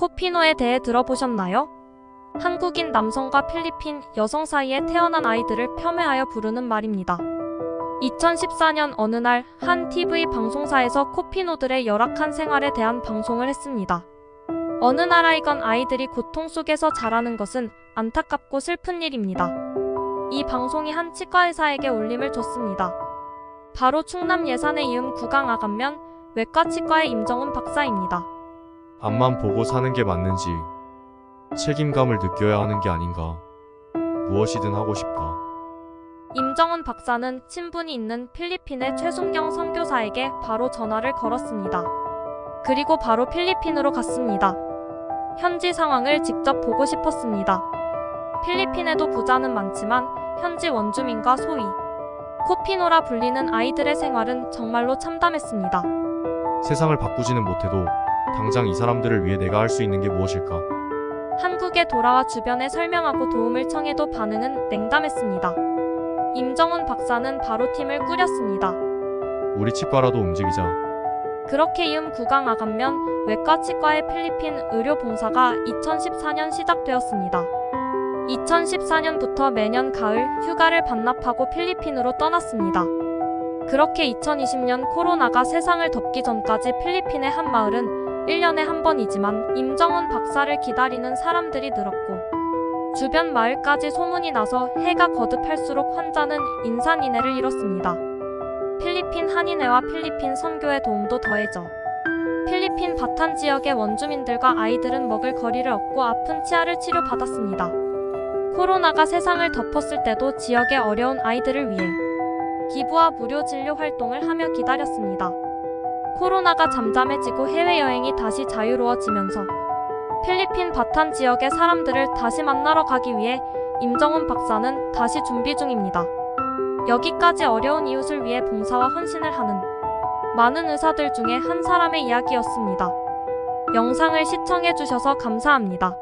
코피노에 대해 들어보셨나요? 한국인 남성과 필리핀 여성 사이에 태어난 아이들을 폄훼하여 부르는 말입니다. 2014년 어느 날 한 TV 방송사에서 코피노들의 열악한 생활에 대한 방송을 했습니다. 어느 나라이건 아이들이 고통 속에서 자라는 것은 안타깝고 슬픈 일입니다. 이 방송이 한 치과 의사에게 울림을 줬습니다. 바로 충남 예산의 이음 구강 아간면 외과 치과의 임정은 박사입니다. 앞만 보고 사는 게 맞는지 책임감을 느껴야 하는 게 아닌가. 무엇이든 하고 싶다. 임정은 박사는 친분이 있는 필리핀의 최순경 선교사에게 바로 전화를 걸었습니다. 그리고 바로 필리핀으로 갔습니다. 현지 상황을 직접 보고 싶었습니다. 필리핀에도 부자는 많지만 현지 원주민과 소위 코피노라 불리는 아이들의 생활은 정말로 참담했습니다. 세상을 바꾸지는 못해도 당장 이 사람들을 위해 내가 할 수 있는 게 무엇일까? 한국에 돌아와 주변에 설명하고 도움을 청해도 반응은 냉담했습니다. 임정훈 박사는 바로 팀을 꾸렸습니다. 우리 치과라도 움직이자. 그렇게 이음 구강 아간면 외과 치과의 필리핀 의료 봉사가 2014년 시작되었습니다. 2014년부터 매년 가을 휴가를 반납하고 필리핀으로 떠났습니다. 그렇게 2020년 코로나가 세상을 덮기 전까지 필리핀의 한 마을은 1년에 한 번이지만 임정훈 박사를 기다리는 사람들이 늘었고 주변 마을까지 소문이 나서 해가 거듭할수록 환자는 인산인해를 이뤘습니다. 필리핀 한인회와 필리핀 선교의 도움도 더해져 필리핀 바탄 지역의 원주민들과 아이들은 먹을 거리를 얻고 아픈 치아를 치료받았습니다. 코로나가 세상을 덮었을 때도 지역의 어려운 아이들을 위해 기부와 무료 진료 활동을 하며 기다렸습니다. 코로나가 잠잠해지고 해외여행이 다시 자유로워지면서 필리핀 바탄 지역의 사람들을 다시 만나러 가기 위해 임정훈 박사는 다시 준비 중입니다. 여기까지 어려운 이웃을 위해 봉사와 헌신을 하는 많은 의사들 중에 한 사람의 이야기였습니다. 영상을 시청해주셔서 감사합니다.